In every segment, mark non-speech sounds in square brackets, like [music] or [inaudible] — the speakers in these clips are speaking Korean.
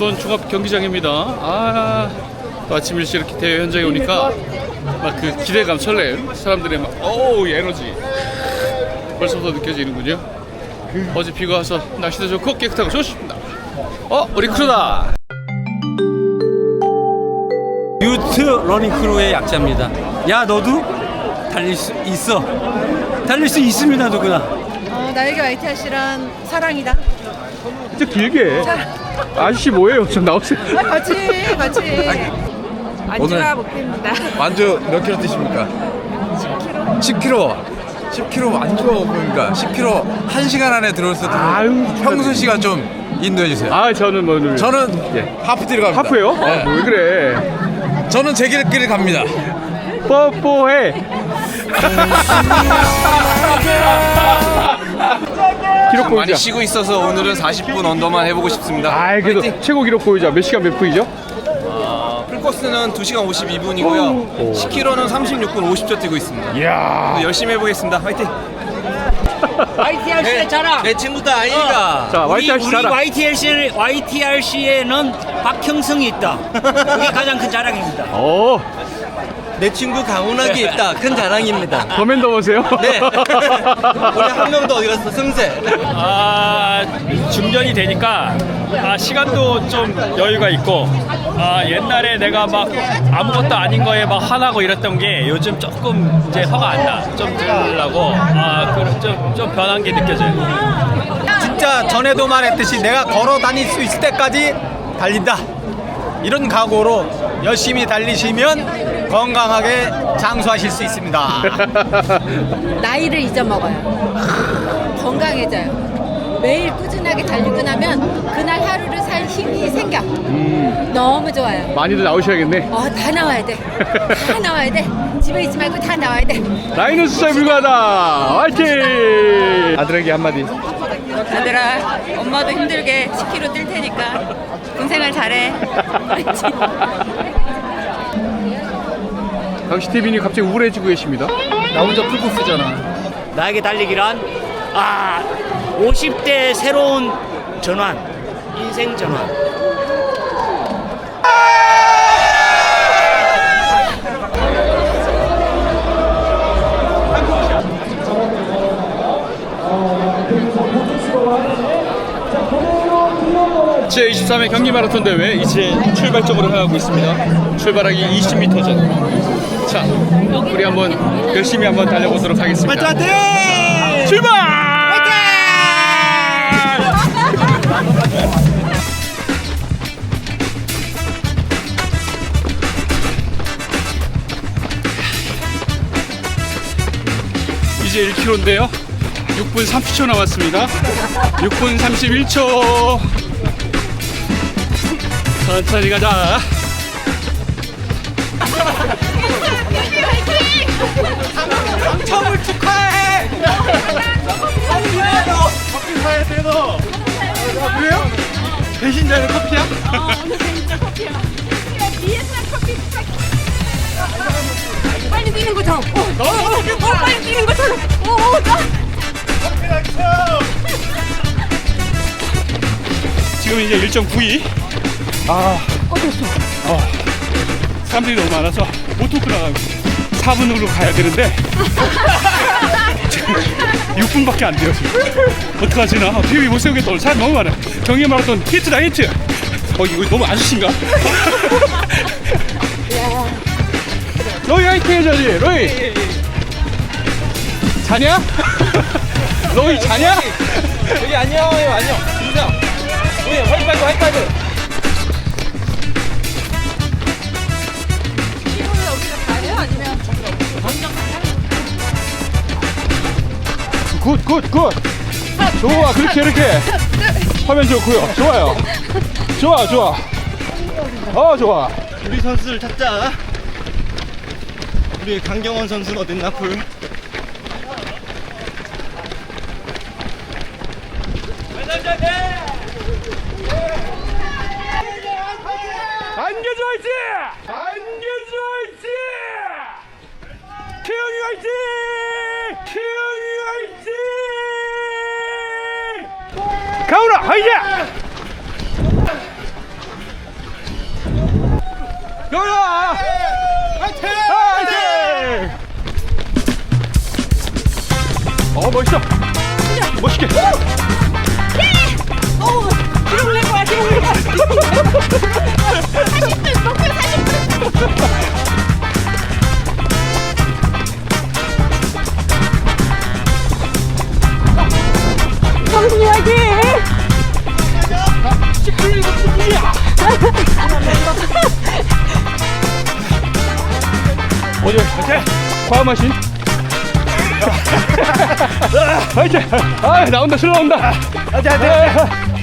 수원 종합 경기장입니다. 아, 또 아침 일찍 이렇게 대회 현장에 오니까 막 그 기대감, 설렘, 사람들의 막 어우 에너지 벌써부터 느껴지는군요. 어제 비가 와서 날씨도 좋고 깨끗하고 좋습니다. 어, 우리 크루다. 유트 러닝 크루의 약자입니다. 야 너도 달릴 수 있어. 달릴 수 있습니다 누구나. 어, 나에게 YTRC란 사랑이다. 진짜 길게. 아저씨 뭐예요? 좀 나오세요. 아, 같이, 같이. 안주가 목표입니다. 완주 몇 킬로 뛰십니까? 10킬로. 10킬로 완주가 목표입니까? 10킬로 1시간 안에 들어올 수 있도록 아유, 형수 씨가 좀 인도해 주세요. 아, 저는 뭐 오늘 저는 예. 하프 뛰러 갑니다. 하프요? 네. 아, 뭐왜 그래? 저는 제 길길 갑니다. 뽀뽀해. [laughs] 기록 많이 보이자. 쉬고 있어서 오늘은 40분 언더만 해보고 싶습니다. 아, 그래도 최고 기록 보이자. 몇 시간 몇 분이죠? 풀코스는 2시간 52분이고요. 10km는 36분 50초 뛰고 있습니다. 이야. 열심히 해보겠습니다. 화이팅! YTRC의 자랑. 내 친구도 아니니까. 자, 우리, YTRC 우리 자랑. YTRC, YTRC에는 박형성이 있다. 그게 가장 큰 자랑입니다. 어, 내 친구 강훈학이 있다. 큰 자랑입니다. 커맨더 보세요. 네. [laughs] 우리 한 명도 어디 갔어? 승세. 아, 중년이 되니까 아, 시간도 좀 여유가 있고 아, 옛날에 내가 막 아무것도 아닌 거에 막 화나고 이랬던 게 요즘 조금 이제 화가 안 나. 좀 들으려고 아, 그, 좀, 좀 변한 게 느껴져요. 진짜 전에도 말했듯이 내가 걸어 다닐 수 있을 때까지 달린다. 이런 각오로 열심히 달리시면 건강하게 장수하실 수 있습니다. [laughs] 나이를 잊어먹어요. 건강해져요. 매일 꾸준하게 달리고 나면 그날 하루를 살 힘이 생겨. 너무 좋아요. 많이들 나오셔야겠네. 어, 다 나와야 돼. 다 [laughs] 나와야 돼. 집에 있지 말고 다 나와야 돼. 라이너 숫자에 불과하다. 화이팅! 아들에게 한마디. 아들아, 엄마도 힘들게 10km 뛸 테니까 군 생활 잘해. [laughs] 당시 TV님 갑자기 우울해지고 계십니다. 나 혼자 풀코스잖아. 나에게 달리기란 아 50대 새로운 전환, 인생 전환. 제23회 경기 마라톤 대회 이제 출발점으로 향하고 있습니다. 출발하기 20m 전. 자, 우리 한번 열심히 한번 달려보도록 하겠습니다. 자, 출발! 이제 1km인데요. 6분 30초 남았습니다. 6분 31초. 천천히 가자. 당첨을 축하해. 커피 사야 돼 너. 그래요? 배신자는 커피야? 빨리 뛰는 것처럼. 어, 어, 어, 어, 빨리 뛰는 것처럼. 어, 어, 나. 지금 이제 1.92. 아, 어땠어? 어, 사람들이 너무 많아서 못 토크 나가고 4분으로 가야 되는데 6분밖에 안 돼요 지금. 어떡하지 나? 비비 못 세우겠다. 오늘 사람 너무 많아. 경기 마라톤 히트다 히트. 어 이거 너무 아저씨인가? 로이 화이팅 해줘야지 로이. 자냐? [laughs] 로이 자냐? 여기 안녕해요. 안녕. 인사. 우리 화이파이브 화이파 굿, 굿, 굿. 좋아, 그렇게, 이렇게. 화면 좋고요. 좋아요. 좋아, 좋아. 어, 좋아. 우리 선수를 찾자. 우리 강경원 선수는 어딨나 풀? 안겨줘 화이팅! 안겨줘 화이팅! 태영이 화이팅! 가오라 하이자! 가오라! 화이팅! 화이팅! 어 멋있어. 멋있게. 오! 예! 어우 뒤로 거야 뒤로 올릴 거야 [laughs] 어디? 오케이. 과마신 아, 화이팅! 아, 나온다, 술 나온다. 아, 자, 자.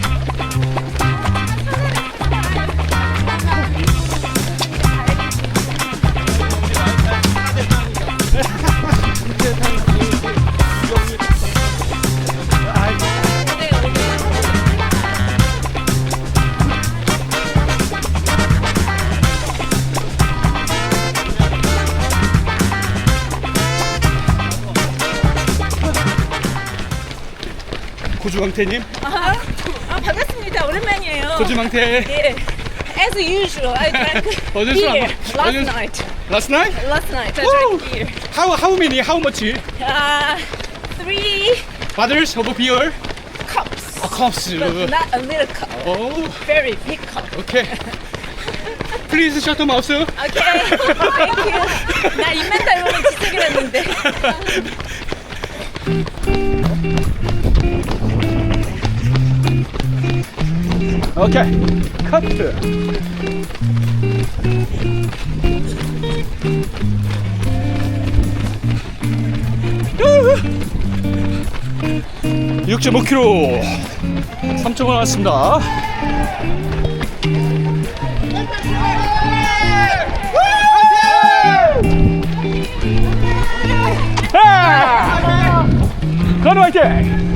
고주망태님, 아, 반갑습니다. 오랜만이에요. 고주망태. 예. As usual, I drank 어제 술 beer 안 last 어제- night. Last night? Last night, I Woo! drank beer. How how many? How much? Uh, three Bottles of beer? cups, A cups. but not a little cup. Oh, Very big cup. okay. Please shut your mouth. Okay, thank you. 나 입만 닮으면 지색을 했는데. 오케이. 육점 5kg 3.5 나왔습니다. 건우 화이팅!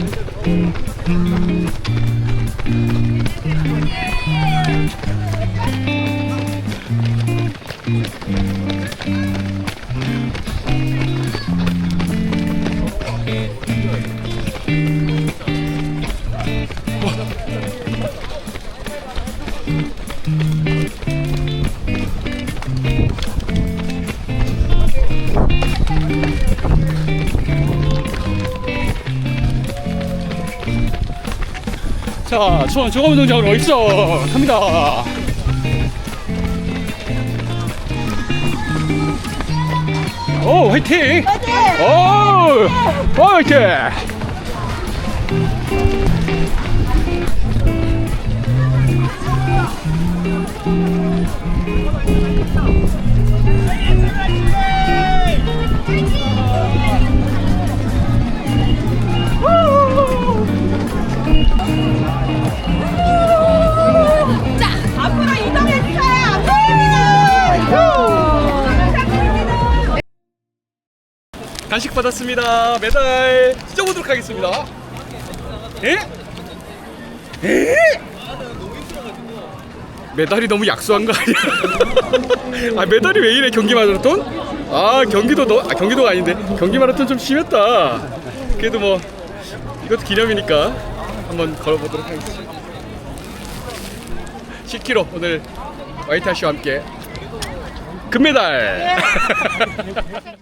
자, 저 조감운동장으로 어딨어? 갑니다. 오, 화이팅! 오, 오, 화이팅! 간식 받았습니다. 메달 찢어보도록 하겠습니다. 에? 에? 메달이 너무 약소한 거 아니야? [laughs] 아 메달이 왜 이래 경기 마라톤? 아 경기도 너, 아 경기도가 아닌데 경기 마라톤 좀 심했다. 그래도 뭐 이것도 기념이니까 한번 걸어보도록 하겠습니다. 10km 오늘 와이타 씨와 함께 금메달. [laughs]